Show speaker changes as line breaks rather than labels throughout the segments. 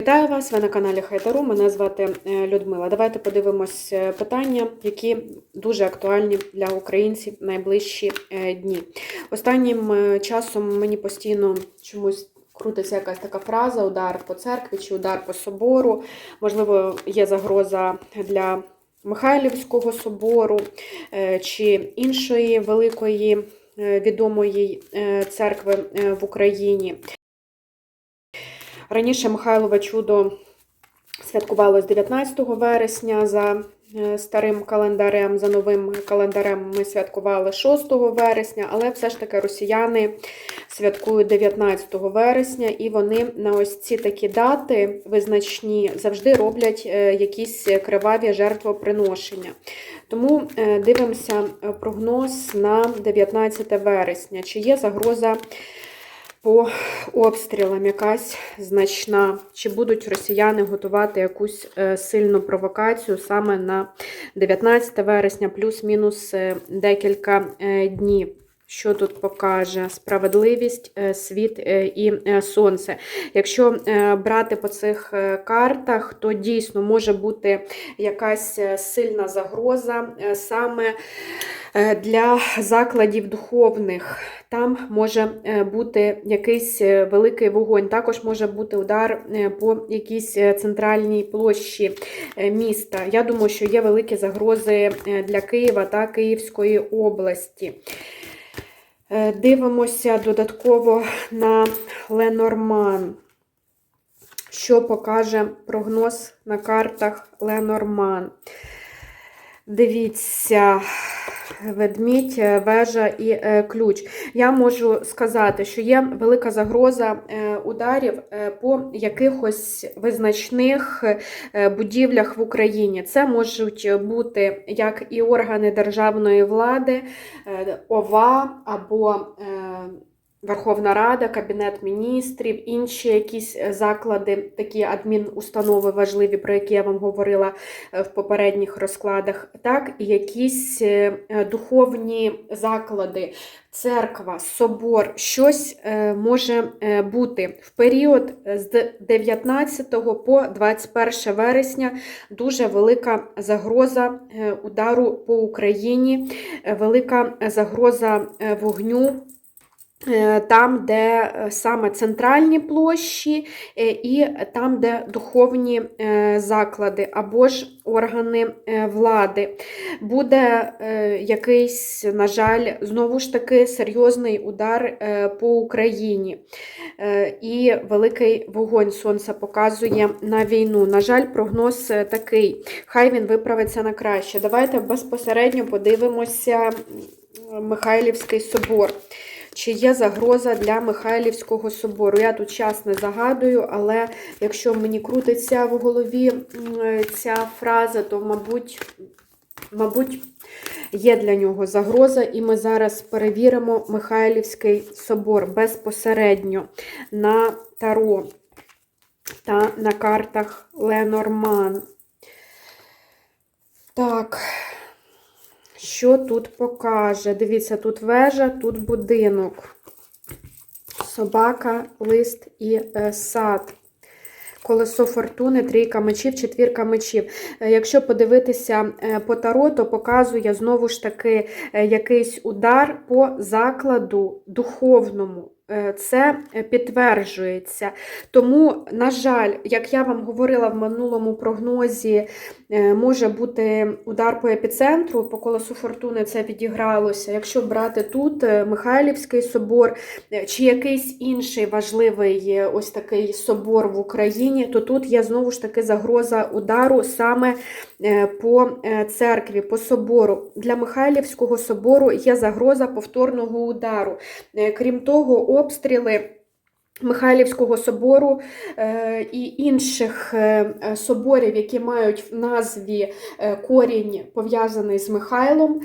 Вітаю вас, ви на каналі Хайтару. Мене звати е, Людмила. Давайте подивимось е, питання, які дуже актуальні для українців найближчі е, дні. Останнім часом мені постійно чомусь крутиться якась така фраза: удар по церкві чи удар по собору. Можливо, є загроза для Михайлівського собору чи іншої великої відомої церкви в Україні. Раніше Михайлове чудо святкувалось 19 вересня за е, старим календарем, за новим календарем ми святкували 6 вересня, але все ж таки росіяни святкують 19 вересня, і вони на ось ці такі дати визначні завжди роблять е, якісь криваві жертвоприношення. Тому е, дивимося прогноз на 19 вересня. Чи є загроза? По обстрілам якась значна, чи будуть росіяни готувати якусь е, сильну провокацію саме на 19 вересня, плюс-мінус е, декілька е, днів. Що тут покаже справедливість, е, світ е, і е, сонце. Якщо брати по цих картах, то дійсно може бути якась сильна загроза саме для закладів духовних. Там може бути якийсь великий вогонь. Також може бути удар по якійсь центральній площі міста. Я думаю, що є великі загрози для Києва та Київської області. Е, Дивимося додатково на Ленорман. Що покаже прогноз на картах Ленорман? Дивіться, ведмідь, е, вежа і е, ключ. Я можу сказати, що є велика загроза е, ударів по якихось визначних будівлях в Україні. Це можуть бути як і органи державної влади, ОВА або Верховна Рада, Кабінет міністрів, інші якісь е, заклади, такі адмінустанови важливі, про які я вам говорила е, в попередніх розкладах, так і якісь е, духовні заклади, церква, собор, щось може бути в період з 19 по 21 вересня. Дуже велика загроза удару по Україні, велика загроза вогню. Е, Там, де е, саме центральні площі, е, і там, де духовні заклади або ж органи влади, буде якийсь, на жаль, знову ж таки серйозний удар по Україні. І великий вогонь сонця показує на війну. На жаль, прогноз такий. Хай він виправиться на краще. Давайте безпосередньо подивимося Михайлівський собор. Чи є загроза для Михайлівського собору? Я тут час не загадую, але якщо мені крутиться в голові ця фраза, то, мабуть, мабуть, є для нього загроза, і ми зараз перевіримо Михайлівський собор безпосередньо на таро та на картах Ленорман. Так. Що тут покаже? Дивіться, тут вежа, тут будинок, собака, лист і е, сад. Колесо фортуни, трійка мечів, четвірка мечів. Е, Якщо подивитися е, по таро, то показує знову ж таки якийсь удар по закладу духовному. Е, Це підтверджується. Тому, на жаль, як я вам говорила в минулому прогнозі, е, може бути удар по епіцентру, по колесу фортуни це відігралося. Якщо брати тут е, Михайлівський собор е, чи якийсь інший важливий е, ось такий собор в Україні, то тут є знову ж таки загроза удару саме е, по е, церкві, по собору. Для Михайлівського собору є загроза повторного удару. Е, Крім того, обстріли. Михайлівського собору е, і інших е, соборів, які мають в назві е, корінь пов'язаний з Михайлом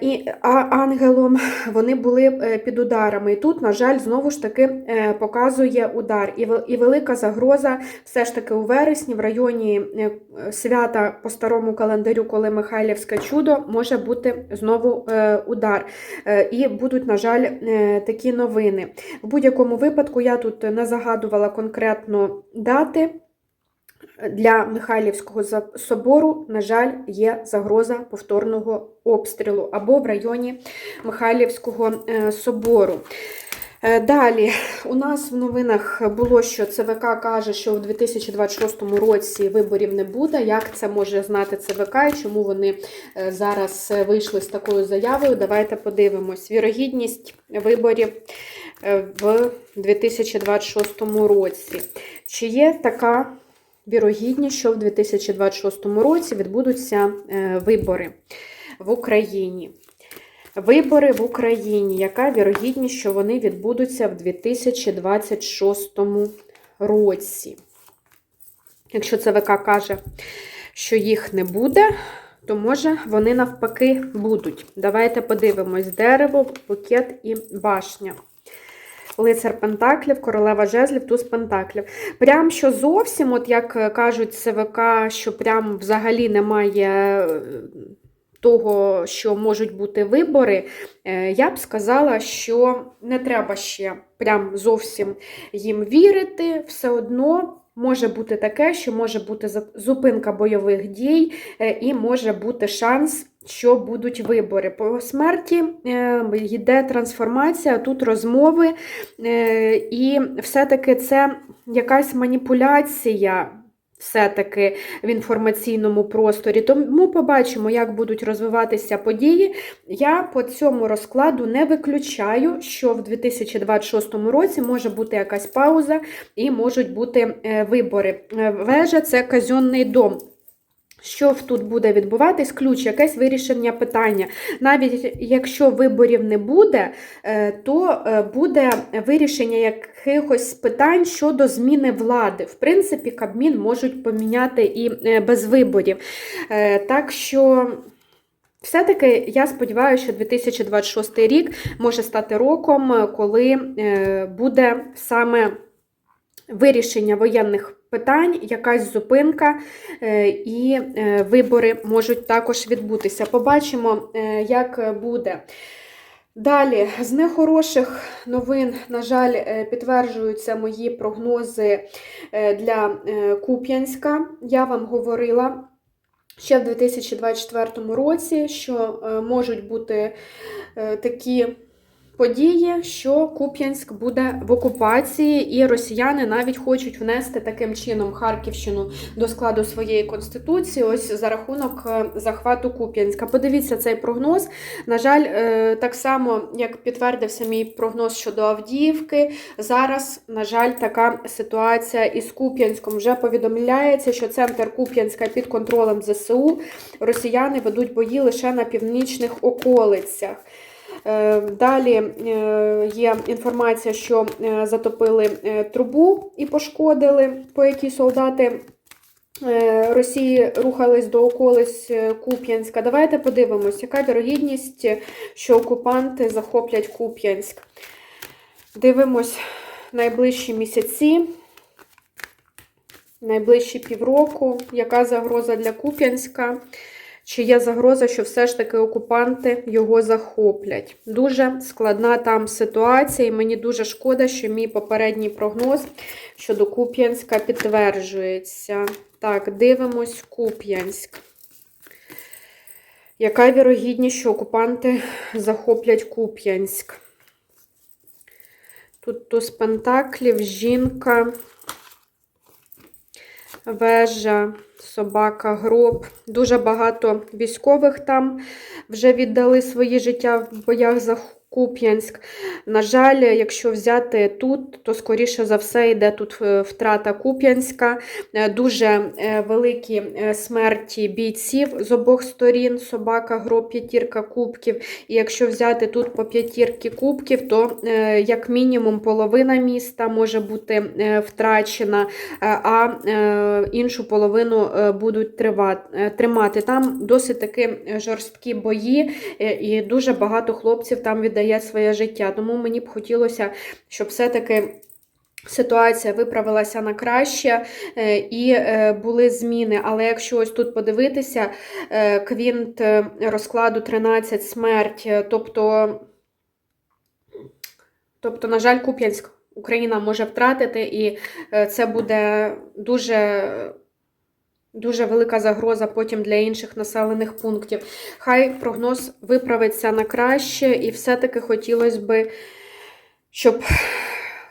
і ангелом, вони були е, під ударами. І тут, на жаль, знову ж таки е, показує удар. І, вел- і велика загроза все ж таки у вересні, в районі е, свята по старому календарю, коли Михайлівське чудо, може бути знову е, удар. Е, І будуть, на жаль, е, такі новини. В будь-якому випадку я тут не загадувала конкретно дати. Для Михайлівського собору, на жаль, є загроза повторного обстрілу або в районі Михайлівського е, собору. Е, Далі у нас в новинах було, що ЦВК каже, що в 2026 році виборів не буде. Як це може знати ЦВК і чому вони е, зараз вийшли з такою заявою? Давайте подивимось. Вірогідність виборів в 2026 році. Чи є така вірогідність, що в 2026 році відбудуться е, вибори в Україні? Вибори в Україні. Яка вірогідність, що вони відбудуться в 2026 році? Якщо ЦВК каже, що їх не буде, то може вони навпаки будуть. Давайте подивимось: дерево, букет і башня. Лицар Пентаклів, королева жезлів, туз Пентаклів. Прям що зовсім, от як е, кажуть ЦВК, що прям взагалі немає е, того, що можуть бути вибори, е, я б сказала, що не треба ще прям зовсім їм вірити. Все одно може бути таке, що може бути зупинка бойових дій, і може бути шанс. Що будуть вибори. По смерті е, йде трансформація, тут розмови, е, і все-таки це якась маніпуляція все-таки в інформаційному просторі. Тому побачимо, як будуть розвиватися події. Я по цьому розкладу не виключаю, що в 2026 році може бути якась пауза і можуть бути е, вибори. Вежа це казенний дом. Що тут буде відбуватись? Ключ, якесь вирішення питання. Навіть якщо виборів не буде, е, то е, буде вирішення якихось питань щодо зміни влади. В принципі, Кабмін можуть поміняти і е, без виборів. Так що. Все-таки я сподіваюся, що 2026 рік може стати роком, коли буде саме вирішення воєнних питань, якась зупинка, е, і е, вибори можуть також відбутися. Побачимо, е, як буде. Далі, з нехороших новин, на жаль, підтверджуються мої прогнози для Куп'янська. Я вам говорила ще в 2024 році, що можуть бути такі події, що Куп'янськ буде в окупації, і росіяни навіть хочуть внести таким чином Харківщину до складу своєї конституції, ось за рахунок е, захвату Куп'янська. Подивіться цей прогноз. На жаль, е, так само як підтвердився мій прогноз щодо Авдіївки, зараз, на жаль, така ситуація із Куп'янськом. Вже повідомляється, що центр Куп'янська під контролем ЗСУ. Росіяни ведуть бої лише на північних околицях. Е, Далі е, є інформація, що е, затопили трубу і пошкодили, по якій солдати Росії рухались до околиць е, Куп'янська. Давайте подивимось, яка вірогідність, що окупанти захоплять Куп'янськ. Дивимось найближчі місяці, найближчі півроку, яка загроза для Куп'янська. Чи є загроза, що все ж таки окупанти його захоплять? Дуже складна там ситуація, і мені дуже шкода, що мій попередній прогноз щодо Куп'янська підтверджується. Так, дивимось Куп'янськ. Яка вірогідність, що окупанти захоплять Куп'янськ? Тут туз пентаклів, жінка, вежа, собака, гроб. Дуже багато військових там вже віддали свої життя в боях за Куп'янськ. На жаль, якщо взяти тут, то скоріше за все йде тут е, втрата Куп'янська, Е, дуже е, великі смерті бійців з обох сторін, собака, гроб, п'ятірка кубків. І якщо взяти тут по п'ятірки кубків, то як мінімум половина міста може бути втрачена, а іншу половину будуть тримати. Там досить таки жорсткі бої, і дуже багато хлопців там віддає своє життя. Тому мені б хотілося, щоб все-таки. Ситуація виправилася на краще е, і е, були зміни. Але якщо ось тут подивитися, е, квінт розкладу 13 смерть, тобто, тобто, на жаль, Куп'янськ Україна може втратити, і це буде дуже Дуже велика загроза потім для інших населених пунктів. Хай прогноз виправиться на краще, і все-таки хотілося би, щоб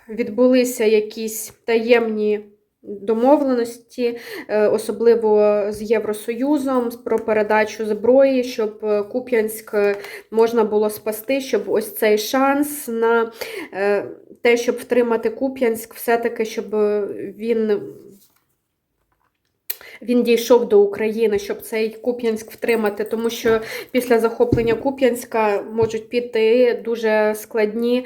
відбулися якісь таємні домовленості, е, особливо з Євросоюзом, про передачу зброї, щоб е, Куп'янськ е, можна було спасти, щоб ось цей шанс на те, щоб втримати Куп'янськ, все-таки, щоб він. Він дійшов до України, щоб цей Куп'янськ втримати, тому що після захоплення Куп'янська можуть піти дуже складні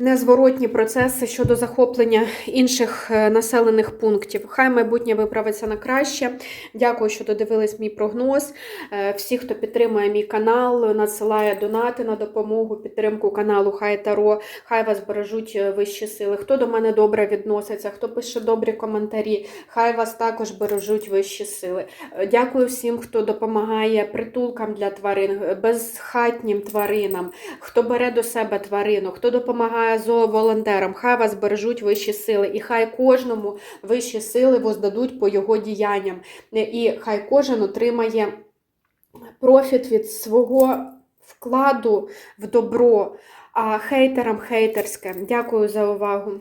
незворотні процеси щодо захоплення інших е, населених пунктів. Хай майбутнє виправиться на краще. Дякую, що додивились мій прогноз. Е, Всі, хто підтримує мій канал, надсилає донати на допомогу, підтримку каналу Хай Таро. Хай вас бережуть е, вищі сили. Хто до мене добре відноситься, хто пише добрі коментарі, хай вас також бережуть вищі сили. Дякую всім, хто допомагає притулкам для тварин, безхатнім тваринам, хто бере до себе тварину, хто допомагає зооволонтерам. Хай вас бережуть вищі сили, і хай кожному вищі сили воздадуть по його діянням. І хай кожен отримає профіт від свого вкладу в добро. А хейтерам хейтерське. Дякую за увагу.